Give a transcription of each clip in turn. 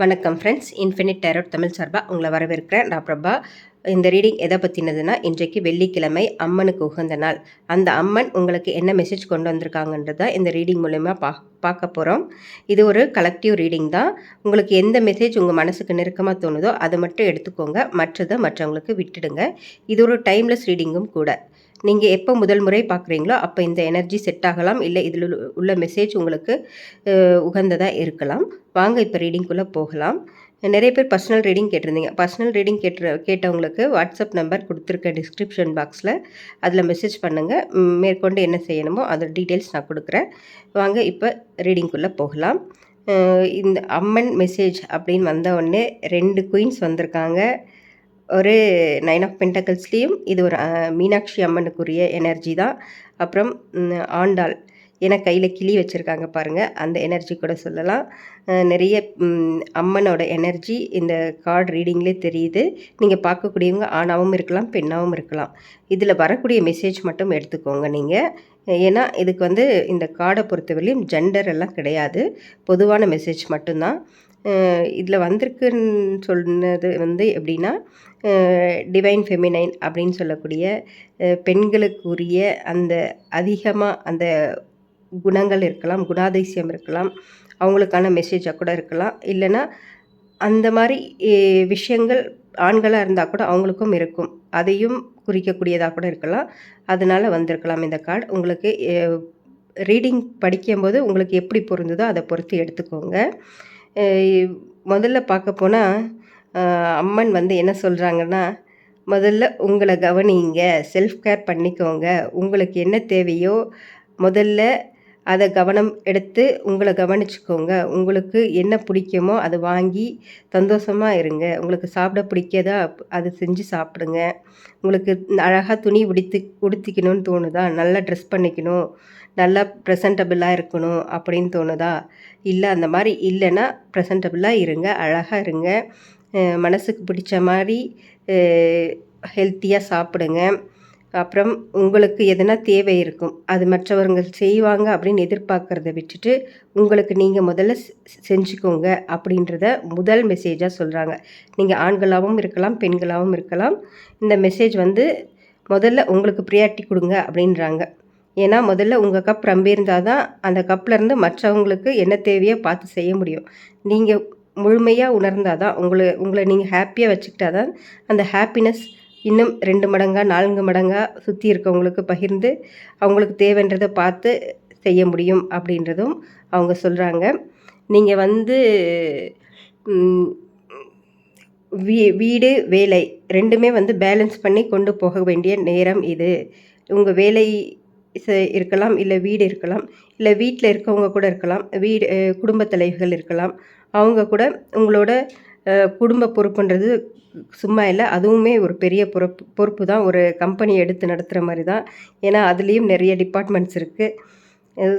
வணக்கம் friends infinite tarot Tamil சார்பாக உங்களை வரவேற்கிறேன். நான் பிரபா. இந்த ரீடிங் எதை பற்றினதுன்னா இன்றைக்கு வெள்ளிக்கிழமை அம்மனுக்கு உகந்த நாள். அந்த அம்மன் உங்களுக்கு என்ன மெசேஜ் கொண்டு வந்திருக்காங்கன்றத இந்த ரீடிங் மூலயமா பா பார்க்க போகிறோம் இது ஒரு கலெக்டிவ் ரீடிங் தான். உங்களுக்கு எந்த மெசேஜ் உங்கள் மனசுக்கு நெருக்கமாக தோணுதோ அதை மட்டும் எடுத்துக்கோங்க. மற்றதை மற்றவங்களுக்கு விட்டுடுங்க. இது ஒரு டைம்லெஸ் ரீடிங்கும் கூட. நீங்கள் எப்போ முதல் முறை பார்க்குறீங்களோ அப்போ இந்த எனர்ஜி செட் ஆகலாம். இல்லை இதில் உள்ள மெசேஜ் உங்களுக்கு உகந்ததாக இருக்கலாம். வாங்க இப்போ ரீடிங்குள்ளே போகலாம். நிறைய பேர் பர்சனல் ரீடிங் கேட்டிருந்தீங்க. பர்சனல் ரீடிங் கேட்டு கேட்டவங்களுக்கு வாட்ஸ்அப் நம்பர் கொடுத்துருக்க டிஸ்கிரிப்ஷன் பாக்ஸில் அதில் மெசேஜ் பண்ணுங்கள் மேற்கொண்டு என்ன செய்யணுமோ அதோட டீட்டெயில்ஸ் நான் கொடுக்குறேன். வாங்க இப்போ ரீடிங்குள்ளே போகலாம். இந்த அம்மன் மெசேஜ் அப்படின்னு வந்த உடனே ரெண்டு குயின்ஸ் வந்திருக்காங்க. ஒரு நைன் ஆஃப் பென்டக்கல்ஸ்லேயும் இது ஒரு மீனாட்சி அம்மனுக்குரிய எனர்ஜி தான். அப்புறம் ஆண்டாள். ஏன்னா கையில் கிளி வச்சுருக்காங்க பாருங்கள் அந்த எனர்ஜி கூட சொல்லலாம். நிறைய அம்மனோட எனர்ஜி இந்த கார்டு ரீடிங்லேயே தெரியுது. நீங்கள் பார்க்கக்கூடியவங்க ஆணாகவும் இருக்கலாம் பெண்ணாகவும் இருக்கலாம். இதில் வரக்கூடிய மெசேஜ் மட்டும் எடுத்துக்கோங்க நீங்கள் ஏன்னா இதுக்கு வந்து இந்த கார்டை பொறுத்தவரையிலும் ஜெண்டர் எல்லாம் கிடையாது. பொதுவான மெசேஜ் மட்டும்தான். இதில் வந்திருக்குன்னு சொன்னது வந்து எப்படின்னா டிவைன் ஃபெமினைன் அப்படின்னு சொல்லக்கூடிய பெண்களுக்குரிய அந்த அதிகமாக அந்த குணங்கள் இருக்கலாம் குணாதிசயம் இருக்கலாம் அவங்களுக்கான மெசேஜாக கூட இருக்கலாம். இல்லைன்னா அந்த மாதிரி விஷயங்கள் ஆண்களாக இருந்தால் கூட அவங்களுக்கும் இருக்கும். அதையும் குறிக்கக்கூடியதாக கூட இருக்கலாம். அதனால் வந்திருக்கலாம் இந்த கார்டு உங்களுக்கு ரீடிங் படிக்கும்போது உங்களுக்கு எப்படி பொருந்ததோ அதை பொறுத்து எடுத்துக்கோங்க. முதல்ல பார்க்க போனால் அம்மன் வந்து என்ன சொல்கிறாங்கன்னா முதல்ல உங்களை கவனிங்க செல்ஃப் கேர் பண்ணிக்கோங்க. உங்களுக்கு என்ன தேவையோ முதல்ல அதை கவனம் எடுத்து உங்களை கவனிச்சுக்கோங்க. உங்களுக்கு என்ன பிடிக்குமோ அதை வாங்கி சந்தோஷமாக இருங்க. உங்களுக்கு சாப்பிட பிடிக்கதா அதை செஞ்சு சாப்பிடுங்க. உங்களுக்கு அழகாக துணி உடுத்தி உடுத்திக்கணும்னு தோணுதா நல்லா ட்ரெஸ் பண்ணிக்கணும். நல்லா ப்ரெசன்டபிளாக இருக்கணும் அப்படின்னு தோணுதா? இல்லை அந்த மாதிரி இல்லைன்னா ப்ரெசன்டபிளாக இருங்க அழகாக இருங்க. மனசுக்கு பிடிச்ச மாதிரி ஹெல்த்தியாக சாப்பிடுங்க. அப்புறம் உங்களுக்கு எதனா தேவை இருக்கும் அது மற்றவங்க செய்வாங்க அப்படின்னு எதிர்பார்க்குறத விட்டுட்டு உங்களுக்கு நீங்கள் முதல்ல செஞ்சுக்கோங்க அப்படின்றத முதல் மெசேஜாக சொல்கிறாங்க நீங்கள் ஆண்களாகவும் இருக்கலாம் பெண்களாகவும் இருக்கலாம். இந்த மெசேஜ் வந்து முதல்ல உங்களுக்கு ப்ரியாரிட்டி கொடுங்க அப்படின்றாங்க. ஏன்னா முதல்ல உங்கள் கப் ரொம்ப இருந்தால் தான் அந்த கப்லேருந்து மற்றவங்களுக்கு என்ன தேவையோ பார்த்து செய்ய முடியும். நீங்கள் முழுமையாக உணர்ந்தால் தான் உங்களை உங்களை நீங்கள் ஹாப்பியாக வச்சுக்கிட்டா தான் அந்த ஹாப்பினஸ் இன்னும் ரெண்டு மடங்காக நான்கு மடங்காக சுற்றி இருக்கவங்களுக்கு பகிர்ந்து அவங்களுக்கு தேவைன்றதை பார்த்து செய்ய முடியும் அப்படின்றதும் அவங்க சொல்கிறாங்க நீங்கள் வந்து வீ வீடு வேலை ரெண்டுமே வந்து பேலன்ஸ் பண்ணி கொண்டு போக வேண்டிய நேரம் இது. உங்கள் வேலை இருக்கலாம் இல்லை வீடு இருக்கலாம் இல்லை வீட்டில் இருக்கவங்க கூட இருக்கலாம் வீடு குடும்ப தலைவிகள் இருக்கலாம். அவங்க கூட உங்களோட குடும்ப பொறுப்புன்றது சும்மா இல்லை அதுவுமே ஒரு பெரிய பொறுப்பு பொறுப்பு தான். ஒரு கம்பெனி எடுத்து நடத்துகிற மாதிரி தான். ஏன்னா அதுலேயும் நிறைய டிபார்ட்மெண்ட்ஸ் இருக்குது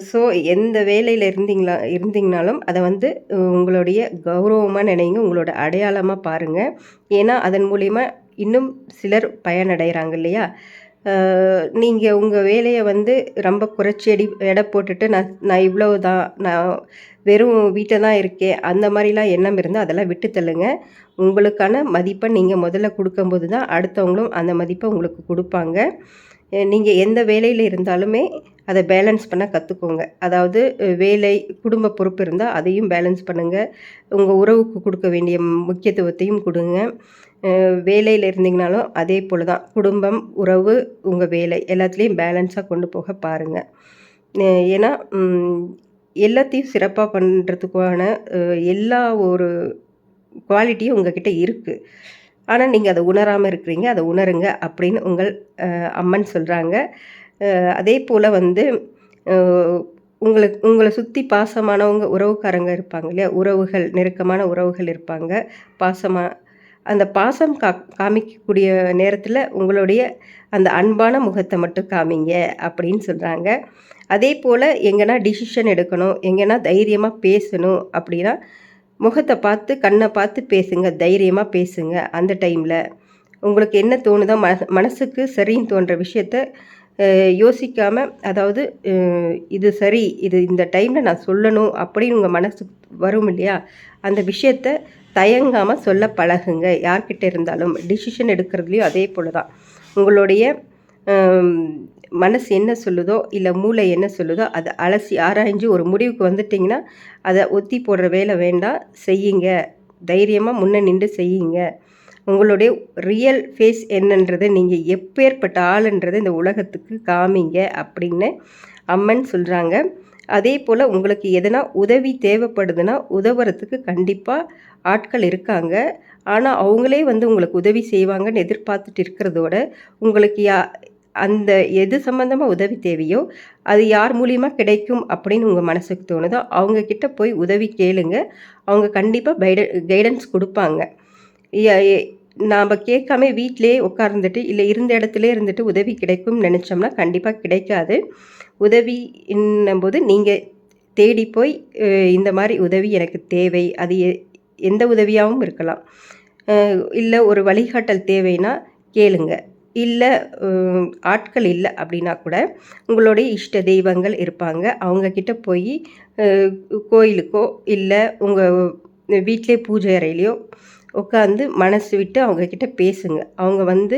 ஸோ எந்த வேலையில் இருந்தீங்களா இருந்தீங்கனாலும் அதை வந்து உங்களுடைய கௌரவமாக நினைங்க உங்களோட அடையாளமாக பாருங்கள் ஏன்னா அதன் மூலிமா இன்னும் சிலர் பயனடைகிறாங்க இல்லையா? நீங்கள் உங்கள் வேலையை வந்து ரொம்ப குறைச்சி எடி எடை போட்டுட்டு நான் நான் இவ்வளோ தான் நான் வெறும் வீட்டை தான் இருக்கேன் அந்த மாதிரிலாம் எண்ணம் இருந்தால் அதெல்லாம் விட்டு தள்ளுங்க. உங்களுக்கான மதிப்பை நீங்கள் முதல்ல கொடுக்கும்போது தான் அடுத்தவங்களும் அந்த மதிப்பை உங்களுக்கு கொடுப்பாங்க. நீங்கள் எந்த வேலையில் இருந்தாலுமே அதை பேலன்ஸ் பண்ண கற்றுக்கோங்க அதாவது வேலை குடும்ப பொறுப்பு இருந்தால் அதையும் பேலன்ஸ் பண்ணுங்கள் உங்கள் உறவுக்கு கொடுக்க வேண்டிய முக்கியத்துவத்தையும் கொடுங்க. வேலையில் இருந்தீங்கனாலும் அதே போல் தான் குடும்பம் உறவு உங்கள் வேலை எல்லாத்துலேயும் பேலன்ஸாக கொண்டு போக பாருங்கள் ஏன்னா எல்லாத்தையும் சிறப்பாக பண்ணுறதுக்கான எல்லா ஒரு குவாலிட்டியும் உங்ககிட்ட இருக்குது ஆனால் நீங்கள் அதை உணராமல் இருக்கிறீங்க அதை உணருங்க அப்படின்னு உங்கள் அம்மன் சொல்கிறாங்க அதே போல் வந்து உங்களுக்கு உங்களை சுற்றி பாசமானவங்க உறவுக்காரங்க இருப்பாங்க இல்லையா? உறவுகள் நெருக்கமான உறவுகள் இருப்பாங்க. பாசமாக அந்த பாசம் கா காமிக்கக்கூடிய நேரத்தில் உங்களுடைய அந்த அன்பான முகத்தை மட்டும் காமிங்க அப்படின்னு சொல்கிறாங்க அதே போல் எங்கன்னா டிசிஷன் எடுக்கணும் எங்கன்னா தைரியமாக பேசணும் அப்படின்னா முகத்தை பார்த்து கண்ணை பார்த்து பேசுங்க தைரியமாக பேசுங்க அந்த டைமில் உங்களுக்கு என்ன தோணுதோ மன மனசுக்கு சரின்னு தோன்ற விஷயத்த யோசிக்காமல் அதாவது இது சரி இது இந்த டைமில் நான் சொல்லணும் அப்படின்னு உங்கள் மனசுக்கு வரும் இல்லையா? அந்த விஷயத்த தயங்காமல் சொல்ல பழகுங்க. யார்கிட்ட இருந்தாலும் டிசிஷன் எடுக்கிறதுலையும் அதே போல் தான் உங்களுடைய மனசு என்ன சொல்லுதோ இல்லை மூளை என்ன சொல்லுதோ அதை அலசி ஆராய்ஞ்சு ஒரு முடிவுக்கு வந்துட்டிங்கன்னா அதை ஒத்தி போடுற வேலை வேண்டாம். செய்யுங்க. தைரியமாக முன்னே நின்று செய்யுங்க. உங்களுடைய ரியல் ஃபேஸ் என்னன்றது நீங்கள் எப்பேற்பட்ட ஆளுன்றதை இந்த உலகத்துக்கு காமிங்க அப்படின்னு அம்மன் சொல்கிறாங்க அதே போல் உங்களுக்கு எதனா உதவி தேவைப்படுதுன்னா உதவுறதுக்கு கண்டிப்பாக ஆட்கள் இருக்காங்க. ஆனால் அவங்களே வந்து உங்களுக்கு உதவி செய்வாங்கன்னு எதிர்பார்த்துட்டு இருக்கிறதோட உங்களுக்கு யா அந்த எது சம்மந்தமாக உதவி தேவையோ அது யார் மூலியமாக கிடைக்கும் அப்படின்னு உங்கள் மனசுக்கு தோணுதோ அவங்கக்கிட்ட போய் உதவி கேளுங்க. அவங்க கண்டிப்பாக கைட கைடன்ஸ் கொடுப்பாங்க. நாம் கேட்காம வீட்டிலே உட்கார்ந்துட்டு இல்லை இருந்த இடத்துல இருந்துட்டு உதவி கிடைக்கும்னு நினச்சோம்னா கண்டிப்பாக கிடைக்காது. உதவி போது நீங்கள் தேடி போய் இந்த மாதிரி உதவி எனக்கு தேவை. அது எந்த உதவியாகவும் இருக்கலாம். இல்லை ஒரு வழிகாட்டல் தேவைன்னா கேளுங்க. இல்லை ஆட்கள் இல்லை அப்படின்னா கூட உங்களுடைய இஷ்ட தெய்வங்கள் இருப்பாங்க. அவங்கக்கிட்ட போய் கோயிலுக்கோ இல்லை உங்கள் வீட்டிலே பூஜை அறையிலையோ உட்காந்து மனசு விட்டு அவங்கக்கிட்ட பேசுங்க. அவங்க வந்து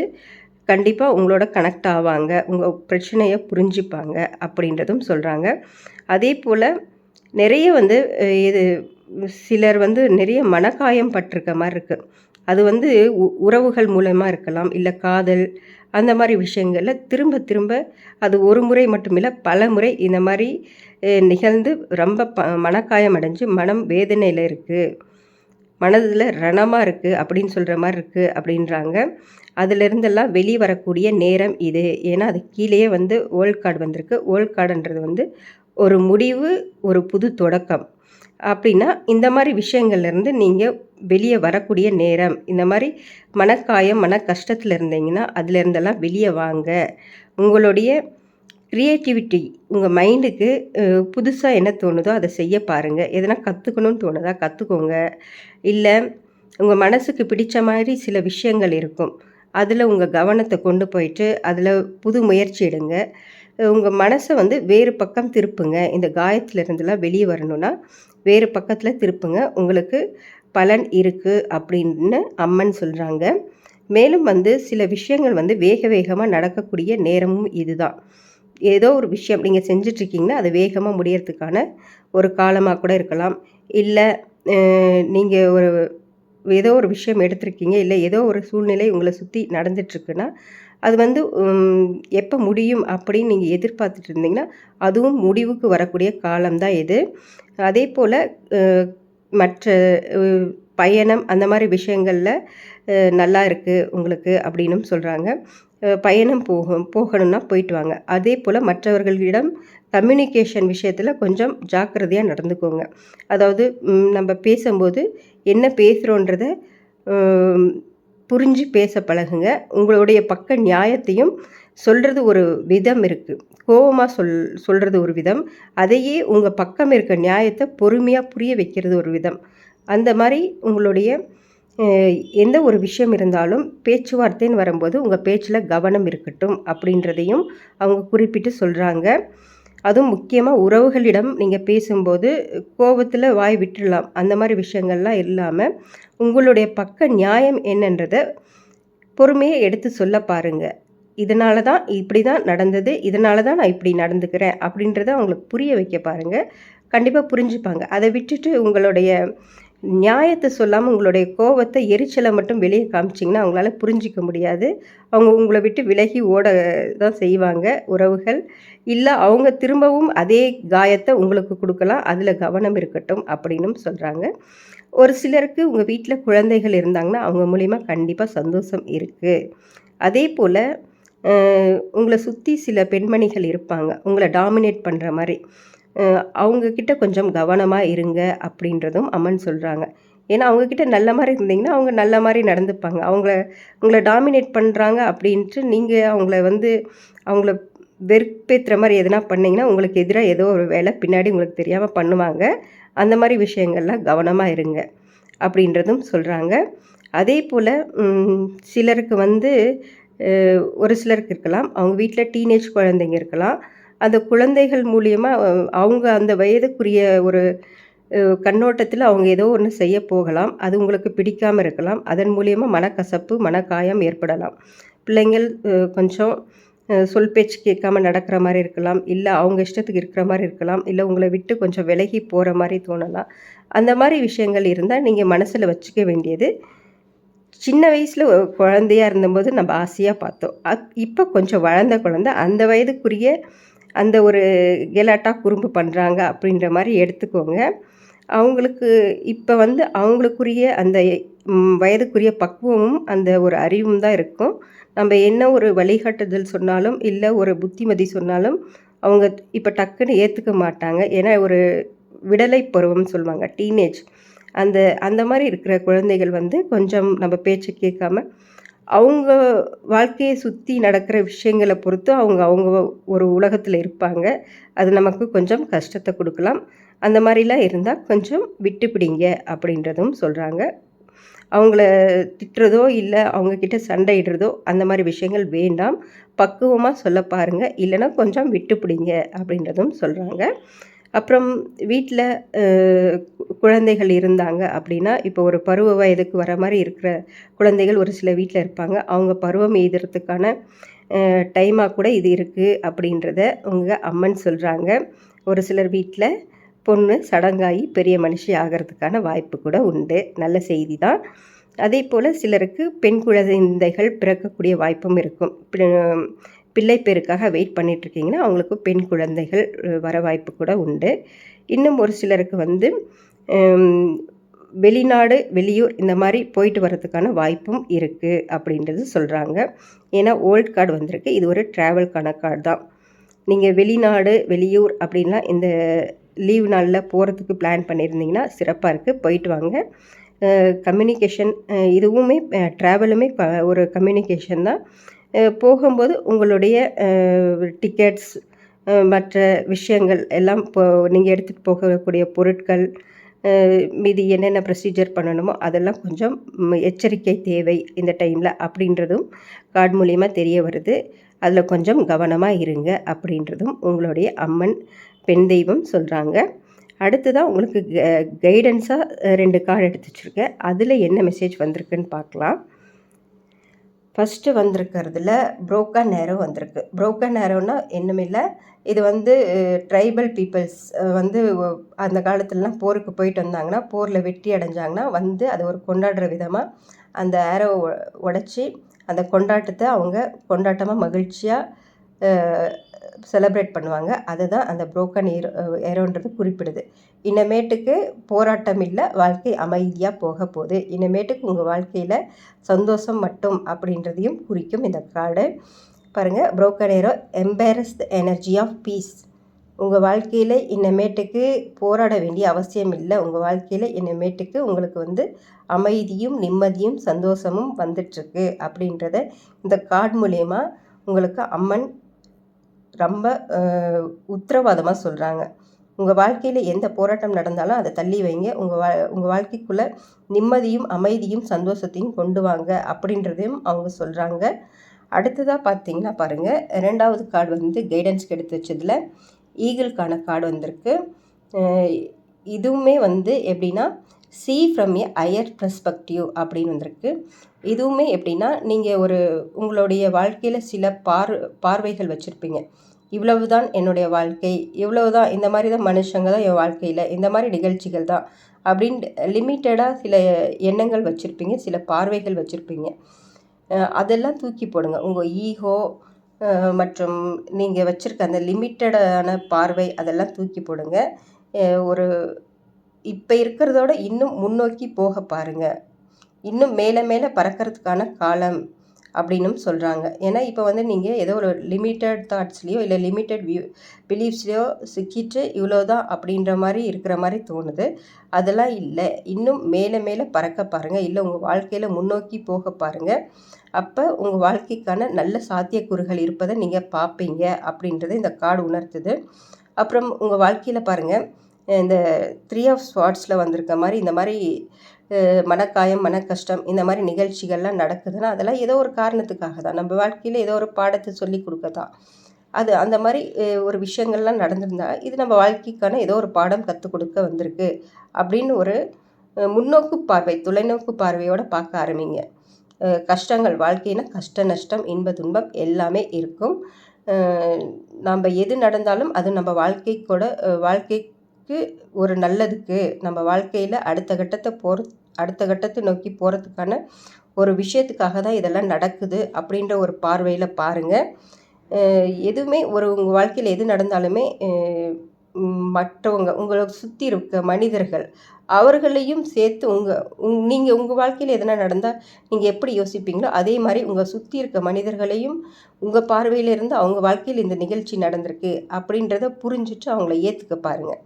கண்டிப்பாக உங்களோட கனெக்ட் ஆவாங்க. உங்கள் பிரச்சனையை புரிஞ்சுப்பாங்க அப்படின்றதும் சொல்கிறாங்க அதே போல் நிறைய வந்து இது சிலர் வந்து நிறைய மனக்காயம் பட்டிருக்க மாதிரி இருக்குது அது வந்து உறவுகள் மூலமாக இருக்கலாம் இல்லை காதல் அந்த மாதிரி விஷயங்களில் திரும்ப திரும்ப அது ஒரு முறை மட்டுமில்லை பல முறை இந்த மாதிரி நிகழ்ந்து ரொம்ப ப மனக்காயம் அடைஞ்சு மனம் வேதனையில் இருக்குது மனதில் ரணமாக இருக்குது அப்படின்னு சொல்கிற மாதிரி இருக்குது அப்படின்றாங்க. அதிலிருந்தெல்லாம் வெளியே வரக்கூடிய நேரம் இது. ஏன்னா அது கீழேயே வந்து ஓல்ட் கார்டு வந்திருக்கு. ஓல்ட் கார்டுன்றது வந்து ஒரு முடிவு ஒரு புது தொடக்கம். அப்படின்னா இந்த மாதிரி விஷயங்கள்லேருந்து நீங்கள் வெளியே வரக்கூடிய நேரம் இந்த மாதிரி மனக்காயம் மன கஷ்டத்தில் இருந்தீங்கன்னா அதுலேருந்தெல்லாம் வெளியே வாங்க. உங்களுடைய க்ரியேட்டிவிட்டி உங்கள் மைண்டுக்கு புதுசாக என்ன தோணுதோ அதை செய்ய பாருங்கள் எதனா கற்றுக்கணும்னு தோணுதா கற்றுக்கோங்க இல்லை உங்கள் மனசுக்கு பிடித்த மாதிரி சில விஷயங்கள் இருக்கும். அதில் உங்கள் கவனத்தை கொண்டு போயிட்டு அதில் புது முயற்சி எடுங்க. உங்கள் மனசை வந்து வேறு பக்கம் திருப்புங்க. இந்த காயத்திலிருந்துலாம் வெளியே வரணும்னா வேறு பக்கத்தில் திருப்புங்க. உங்களுக்கு பலன் இருக்குது அப்படின்னு அம்மன் சொல்கிறாங்க மேலும் வந்து சில விஷயங்கள் வந்து வேக வேகமாக நடக்கக்கூடிய நேரமும் இதுதான். ஏதோ ஒரு விஷயம் நீங்கள் செஞ்சிட்ருக்கீங்கன்னா அது வேகமாக முடியறதுக்கான ஒரு காலமாக கூட இருக்கலாம். இல்லை நீங்கள் ஒரு ஏதோ ஒரு விஷயம் எடுத்திருக்கீங்க இல்லை ஏதோ ஒரு சூழ்நிலை உங்களை சுற்றி நடந்துட்டுருக்குன்னா அது வந்து எப்போ முடியும் அப்படின்னு நீங்கள் எதிர்பார்த்துட்டு இருந்தீங்கன்னா அதுவும் முடிவுக்கு வரக்கூடிய காலம்தான் இது. அதே போல் மற்ற பயணம் அந்த மாதிரி விஷயங்களில் நல்லா இருக்குது உங்களுக்கு அப்படின்னும் சொல்கிறாங்க பயணம் போகும் போகணும்னா போயிட்டு வாங்க. அதே போல் மற்றவர்களிடம் கம்யூனிகேஷன் விஷயத்தில் கொஞ்சம் ஜாக்கிரதையாக நடந்துக்கோங்க. அதாவது நம்ம பேசும்போது என்ன பேசுகிறோன்றத புரிஞ்சு பேச பழகுங்க. உங்களுடைய பக்க நியாயத்தையும் சொல்கிறது ஒரு விதம் இருக்குது கோபமாக சொல் சொல்கிறது ஒரு விதம். அதையே உங்கள் பக்கம் இருக்க நியாயத்தை பொறுமையாக புரிய வைக்கிறது ஒரு விதம். அந்த மாதிரி உங்களுடைய எந்த ஒரு விஷயம் இருந்தாலும் பேச்சுவார்த்தைன்னு வரும்போது உங்கள் பேச்சில் கவனம் இருக்கட்டும் அப்படின்றதையும் அவங்க குறிப்பிட்டு சொல்கிறாங்க அதுவும் முக்கியமாக உறவுகளிடம் நீங்கள் பேசும்போது கோபத்தில் வாய் விட்டுடலாம் அந்த மாதிரி விஷயங்கள்லாம் இல்லாமல் உங்களுடைய பக்க நியாயம் என்னன்றதை பொறுமையை எடுத்து சொல்ல பாருங்கள் இதனால தான் இப்படி தான் நடந்தது இதனால தான் நான் இப்படி நடந்துக்கிறேன் அப்படின்றத அவங்களுக்கு புரிய வைக்க பாருங்கள் கண்டிப்பாக புரிஞ்சுப்பாங்க. அதை விட்டுட்டு உங்களுடைய நியாயத்தை சொல்லாமல் உங்களுடைய கோவத்தை எரிச்சலை மட்டும் வெளியே காமிச்சிங்கன்னா அவங்களால புரிஞ்சிக்க முடியாது. அவங்க உங்களை விட்டு விலகி ஓட தான் செய்வாங்க உறவுகள். இல்லை அவங்க திரும்பவும் அதே காயத்தை உங்களுக்கு கொடுக்கலாம். அதில் கவனம் இருக்கட்டும் அப்படின்னும் சொல்கிறாங்க ஒரு சிலருக்கு உங்கள் வீட்டில் குழந்தைகள் இருந்தாங்கன்னா அவங்க மூலிமா கண்டிப்பாக சந்தோஷம் இருக்குது அதே போல் உங்களை சுற்றி சில பெண்மணிகள் இருப்பாங்க. உங்களை டாமினேட் பண்ணுற மாதிரி. அவங்கக்கிட்ட கொஞ்சம் கவனமாக இருங்க அப்படின்றதும் அம்மன் சொல்கிறாங்க ஏன்னா அவங்கக்கிட்ட நல்ல மாதிரி இருந்தீங்கன்னா அவங்க நல்ல மாதிரி நடந்துப்பாங்க. அவங்கள உங்களை டாமினேட் பண்ணுறாங்க அப்படின்ட்டு நீங்கள் அவங்கள வந்து அவங்கள வெறுப்பேற்றுற மாதிரி எதனா பண்ணிங்கன்னா உங்களுக்கு எதிராக ஏதோ ஒரு வேலை பின்னாடி உங்களுக்கு தெரியாமல் பண்ணுவாங்க. அந்த மாதிரி விஷயங்கள்லாம் கவனமாக இருங்க அப்படின்றதும் சொல்கிறாங்க அதே போல் சிலருக்கு வந்து ஒரு சிலருக்கு இருக்கலாம். அவங்க வீட்டில் டீனேஜ் குழந்தைங்க இருக்கலாம். அந்த குழந்தைகள் மூலியமாக அவங்க அந்த வயதுக்குரிய ஒரு கண்ணோட்டத்தில் அவங்க ஏதோ ஒன்று செய்ய போகலாம். அது உங்களுக்கு பிடிக்காமல் இருக்கலாம். அதன் மூலியமாக மனக்கசப்பு மனக்காயம் ஏற்படலாம். பிள்ளைங்கள் கொஞ்சம் சொல் பேச்சு கேட்காம நடக்கிற மாதிரி இருக்கலாம். இல்லை அவங்க இஷ்டத்துக்கு இருக்கிற மாதிரி இருக்கலாம். இல்லை உங்களை விட்டு கொஞ்சம் விலகி போகிற மாதிரி தோணலாம். அந்த மாதிரி விஷயங்கள் இருந்தால் நீங்கள் மனசில் வச்சுக்க வேண்டியது. சின்ன வயசில் குழந்தையாக இருந்தபோது நம்ம ஆசையாக பார்த்தோம். அக் இப்போ கொஞ்சம் வளர்ந்த குழந்த அந்த வயதுக்குரிய அந்த ஒரு கெலாட்டா குறும்பு பண்ணுறாங்க அப்படின்ற மாதிரி எடுத்துக்கோங்க. அவங்களுக்கு இப்போ வந்து அவங்களுக்குரிய அந்த வயதுக்குரிய பக்குவமும் அந்த ஒரு அறிவும் தான் இருக்கும். நம்ம என்ன ஒரு வழிகாட்டுதல் சொன்னாலும் இல்லை ஒரு புத்திமதி சொன்னாலும் அவங்க இப்போ டக்குன்னு ஏற்றுக்க மாட்டாங்க. ஏன்னா ஒரு விடலை பருவம்னு சொல்லுவாங்க டீனேஜ் அந்த அந்த மாதிரி இருக்கிற குழந்தைகள் வந்து கொஞ்சம் நம்ம பேச்சை கேட்காம அவங்க வாழ்க்கையை சுற்றி நடக்கிற விஷயங்களை பொறுத்து அவங்க அவங்க ஒரு உலகத்தில் இருப்பாங்க. அது நமக்கு கொஞ்சம் கஷ்டத்தை கொடுக்கலாம். அந்த மாதிரிலாம் இருந்தால் கொஞ்சம் விட்டு பிடிங்க அப்படின்றதும் சொல்கிறாங்க அவங்கள திட்டுறதோ இல்லை அவங்கக்கிட்ட சண்டையிடுறதோ அந்த மாதிரி விஷயங்கள் வேண்டாம். பக்குவமாக சொல்ல பாருங்கள் இல்லைன்னா கொஞ்சம் விட்டு பிடிங்க அப்படின்றதும் சொல்கிறாங்க அப்புறம் வீட்டில் குழந்தைகள் இருந்தாங்க அப்படின்னா இப்போ ஒரு பருவ வயதுக்கு வர மாதிரி இருக்கிற குழந்தைகள் ஒரு சில வீட்டில் இருப்பாங்க. அவங்க பருவம் எய்துறதுக்கான டைமாக கூட இது இருக்குது அப்படின்றத உங்கள் அம்மன் சொல்கிறாங்க ஒரு சிலர் வீட்டில் பொண்ணு சடங்காகி பெரிய மனுஷி ஆகிறதுக்கான வாய்ப்பு கூட உண்டு. நல்ல செய்தி தான் அதே போல் சிலருக்கு பெண் குழந்தைகள் பிறக்கக்கூடிய வாய்ப்பும் இருக்கும். பிள்ளை பேருக்காக வெயிட் பண்ணிகிட்ருக்கீங்கன்னா அவங்களுக்கு பெண் குழந்தைகள் வர வாய்ப்பு கூட உண்டு. இன்னும் ஒரு சிலருக்கு வந்து வெளிநாடு வெளியூர் இந்த மாதிரி போயிட்டு வர்றதுக்கான வாய்ப்பும் இருக்குது அப்படின்றது சொல்கிறாங்க ஏன்னா ஓல்ட் கார்டு வந்திருக்கு. இது ஒரு ட்ராவல்கான கார்டு தான். நீங்கள் வெளிநாடு வெளியூர் அப்படின்லாம் இந்த லீவ் நாளில் போகிறதுக்கு பிளான் பண்ணியிருந்தீங்கன்னா சிறப்பாக இருக்குது போயிட்டு வாங்க. கம்யூனிகேஷன் இதுவுமே ட்ராவலுமே ஒரு கம்யூனிகேஷன் தான். போகும்போது உங்களுடைய டிக்கெட்ஸ் மற்ற விஷயங்கள் எல்லாம் இப்போ நீங்கள் எடுத்துகிட்டு போகக்கூடிய பொருட்கள் மீதி என்னென்ன ப்ரொசீஜர் பண்ணணுமோ அதெல்லாம் கொஞ்சம் எச்சரிக்கை தேவை இந்த டைமில் அப்படின்றதும் கார்டு மூலியமாக தெரிய வருது. அதில் கொஞ்சம் கவனமாக இருங்க அப்படின்றதும் உங்களுடைய அம்மன் பெண் தெய்வம் சொல்கிறாங்க அடுத்ததாக உங்களுக்கு கைடன்ஸாக ரெண்டு கார்டு எடுத்து வச்சுருக்கேன் அதில் என்ன மெசேஜ் வந்திருக்குன்னு பார்க்கலாம். ஃபஸ்ட்டு வந்திருக்கிறதுல புரோக்கன் நேரோ வந்திருக்கு. புரோக்கன் நேரோன்னா என்னமில்லை இது வந்து ட்ரைபல் பீப்புள்ஸ் வந்து அந்த காலத்துலலாம் போருக்கு போயிட்டு வந்தாங்கன்னா போரில் வெற்றி அடைஞ்சாங்கன்னா வந்து அதை ஒரு கொண்டாடுற விதமாக அந்த ஏரோ உடச்சி அந்த கொண்டாட்டத்தை அவங்க கொண்டாட்டமாக மகிழ்ச்சியாக செலப்ரேட் பண்ணுவாங்க. அதுதான் அந்த புரோக்கன் ஏரோ ஏரோன்றது குறிப்பிடுது. இனிமேட்டுக்கு போராட்டம் இல்லை வாழ்க்கை அமைதியாக போக போகுது. இனிமேட்டுக்கு உங்கள் வாழ்க்கையில் சந்தோஷம் மட்டும் அப்படின்றதையும் குறிக்கும் இந்த கார்டு பாருங்கள் broken arrow embrace the energy of peace உங்கள் வாழ்க்கையில் இன்னமேட்டுக்கு போராட வேண்டிய அவசியம் இல்லை. உங்கள் வாழ்க்கையில் இன்னமேட்டுக்கு உங்களுக்கு வந்து அமைதியும் நிம்மதியும் சந்தோஷமும் வந்துட்டுருக்கு அப்படின்றத இந்த கார்டு மூலயமா உங்களுக்கு அம்மன் ரொம்ப உத்தரவாதமாக சொல்கிறாங்க உங்கள் வாழ்க்கையில் எந்த போராட்டம் நடந்தாலும் அதை தள்ளி வைங்க. உங்கள் வா உங்கள் வாழ்க்கைக்குள்ளே நிம்மதியும் அமைதியும் சந்தோஷத்தையும் கொண்டு வாங்க அப்படின்றதையும் அவங்க சொல்கிறாங்க அடுத்ததாக பார்த்தீங்கன்னா பாருங்கள் ரெண்டாவது கார்டு வந்து கைடன்ஸ்க்கு எடுத்து வச்சதில் ஈகிள்கான கார்டு வந்திருக்கு. இதுவுமே வந்து எப்படின்னா see from a higher perspective அப்படின்னு வந்திருக்கு. இதுவுமே எப்படின்னா நீங்கள் ஒரு உங்களுடைய வாழ்க்கையில் சில பார் பார்வைகள் வச்சுருப்பீங்க. இவ்வளவு தான் என்னுடைய வாழ்க்கை இவ்வளவு தான் இந்த மாதிரி தான் மனுஷங்க தான் என் வாழ்க்கையில் இந்த மாதிரி நிகழ்ச்சிகள் தான் அப்படின்ட்டு லிமிட்டடாக சில எண்ணங்கள் வச்சுருப்பீங்க சில பார்வைகள் வச்சுருப்பீங்க. அதெல்லாம் தூக்கி போடுங்க. உங்கள் ஈகோ மற்றும் நீங்கள் வச்சுருக்க அந்த லிமிட்டடான பார்வை அதெல்லாம் தூக்கி போடுங்க. ஒரு இப்போ இருக்கிறதோட இன்னும் முன்னோக்கி போக பாருங்கள் இன்னும் மேலே மேலே பறக்கிறதுக்கான காலம் அப்படின்னும் சொல்கிறாங்க ஏன்னா இப்போ வந்து நீங்கள் ஏதோ ஒரு லிமிட்டட் தாட்ஸ்லேயோ இல்லை லிமிட்டட் வியூ பிலீஃப்ஸ்லேயோ சிக்கிட்டு இவ்வளோ தான் அப்படின்ற மாதிரி இருக்கிற மாதிரி தோணுது. அதெல்லாம் இல்லை. இன்னும் மேலே மேலே பறக்க பாருங்கள் இல்லை உங்கள் வாழ்க்கையில் முன்னோக்கி போக பாருங்கள் அப்போ உங்கள் வாழ்க்கைக்கான நல்ல சாத்தியக்கூறுகள் இருப்பதை நீங்கள் பார்ப்பீங்க அப்படின்றத இந்த கார்டு உணர்த்துது. அப்புறம் உங்கள் வாழ்க்கையில் பாருங்கள் இந்த த்ரீ ஆஃப் ஸ்வார்ட்ஸில் வந்திருக்க மாதிரி இந்த மாதிரி மனக்காயம் மன கஷ்டம் இந்த மாதிரி நிகழ்ச்சிகள்லாம் நடக்குதுன்னா அதெல்லாம் ஏதோ ஒரு காரணத்துக்காக தான். நம்ம வாழ்க்கையில் ஏதோ ஒரு பாடத்தை சொல்லி கொடுக்க தான். அது அந்த மாதிரி ஒரு விஷயங்கள்லாம் நடந்திருந்தா இது நம்ம வாழ்க்கைக்கான ஏதோ ஒரு பாடம் கற்றுக் கொடுக்க வந்திருக்கு அப்படின்னு ஒரு முன்னோக்கு பார்வை தொலைநோக்கு பார்வையோடு பார்க்க ஆரம்பிங்க. கஷ்டங்கள் வாழ்க்கைனா கஷ்ட நஷ்டம் இன்ப துன்பம் எல்லாமே இருக்கும். நம்ம எது நடந்தாலும் அது நம்ம வாழ்க்கை கூட வாழ்க்கை நமக்கு ஒரு நல்லதுக்கு நம்ம வாழ்க்கையில் அடுத்த கட்டத்தை போகிற அடுத்த கட்டத்தை நோக்கி போகிறதுக்கான ஒரு விஷயத்துக்காக தான் இதெல்லாம் நடக்குது அப்படின்ற ஒரு பார்வையில் பாருங்கள் எதுவுமே ஒரு உங்கள் வாழ்க்கையில் எது நடந்தாலுமே மற்றவங்க உங்களை சுற்றி இருக்க மனிதர்கள் அவர்களையும் சேர்த்து உங்கள் உங் நீங்கள் உங்கள் வாழ்க்கையில் எதனா நடந்தால் நீங்கள் எப்படி யோசிப்பீங்களோ அதே மாதிரி உங்கள் சுற்றி இருக்க மனிதர்களையும் உங்கள் பார்வையிலிருந்து அவங்க வாழ்க்கையில் இந்த நிகழ்ச்சி நடந்திருக்கு அப்படின்றத புரிஞ்சுட்டு அவங்கள ஏற்றுக்க பாருங்கள்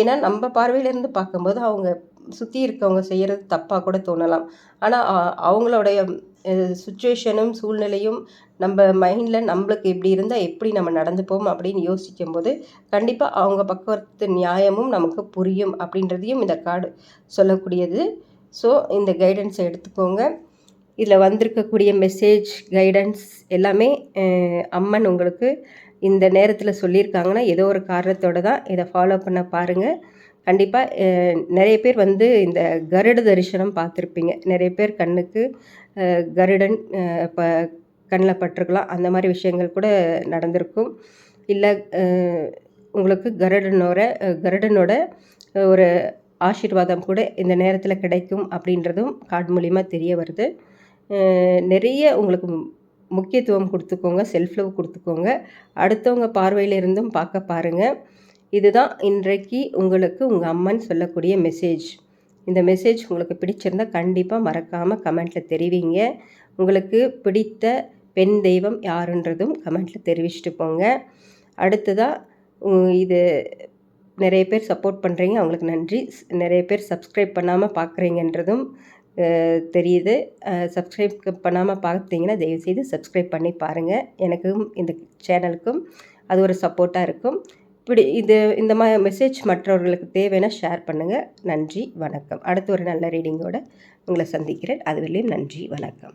ஏன்னா நம்ம பார்வையிலேருந்து பார்க்கும்போது அவங்க சுற்றி இருக்கவங்க செய்கிறது தப்பாக கூட தோணலாம். ஆனால் அவங்களுடைய சுச்சுவேஷனும் சூழ்நிலையும் நம்ம மைண்டில் நம்மளுக்கு இப்படி இருந்தால் எப்படி நம்ம நடந்துப்போம் அப்படின்னு யோசிக்கும்போது கண்டிப்பாக அவங்க பக்கத்து நியாயமும் நமக்கு புரியும் அப்படின்றதையும் இந்த கார்டு சொல்லக்கூடியது. ஸோ இந்த கைடன்ஸை எடுத்துக்கோங்க. இதில் வந்திருக்கக்கூடிய மெசேஜ் கைடன்ஸ் எல்லாமே அம்மன் உங்களுக்கு இந்த நேரத்தில் சொல்லியிருக்காங்கன்னா ஏதோ ஒரு காரணத்தோட தான் இதை ஃபாலோ பண்ண பாருங்கள் கண்டிப்பாக நிறைய பேர் வந்து இந்த கருட தரிசனம் பார்த்துருப்பீங்க. நிறைய பேர் கண்ணுக்கு கருடன் இப்போ கண்ணில் பட்டிருக்கலாம். அந்த மாதிரி விஷயங்கள் கூட நடந்திருக்கும். இல்லை உங்களுக்கு கருடனோட கருடனோட ஒரு ஆசீர்வாதம் கூட இந்த நேரத்தில் கிடைக்கும் அப்படின்றதும் கார்டு மூலிமா தெரிய வருது. நிறைய உங்களுக்கு முக்கியத்துவம் கொடுத்துக்கோங்க செல்ஃப் லவ் கொடுத்துக்கோங்க. அடுத்தவங்க பார்வையில் இருந்தும் பார்க்க பாருங்கள் இதுதான் இன்றைக்கு உங்களுக்கு உங்கள் அம்மன் சொல்லக்கூடிய மெசேஜ் இந்த மெசேஜ் உங்களுக்கு பிடிச்சிருந்தா கண்டிப்பாக மறக்காமல் கமெண்ட்டில் தெரிவிங்க. உங்களுக்கு பிடித்த பெண் தெய்வம் யாருன்றதும் கமெண்ட்டில் தெரிவிச்சுட்டு போங்க. அடுத்ததாக இது நிறைய பேர் சப்போர்ட் பண்ணுறீங்க அவங்களுக்கு நன்றி. நிறைய பேர் சப்ஸ்கிரைப் பண்ணாமல் பார்க்குறீங்கன்றதும் தெரியுது. சப்ஸ்கிரைப் பண்ணாமல் பார்த்தீங்கன்னா தயவுசெய்து சப்ஸ்கிரைப் பண்ணி பாருங்கள் எனக்கும் இந்த சேனலுக்கும் அது ஒரு சப்போர்ட்டாக இருக்கும். இப்படி இது இந்த மாதிரி மெசேஜ் மற்றவர்களுக்கு தேவைன்னா ஷேர் பண்ணுங்கள் நன்றி வணக்கம். அடுத்து ஒரு நல்ல ரீடிங்கோடு உங்களை சந்திக்கிறேன். அதுவரையும் நன்றி வணக்கம்.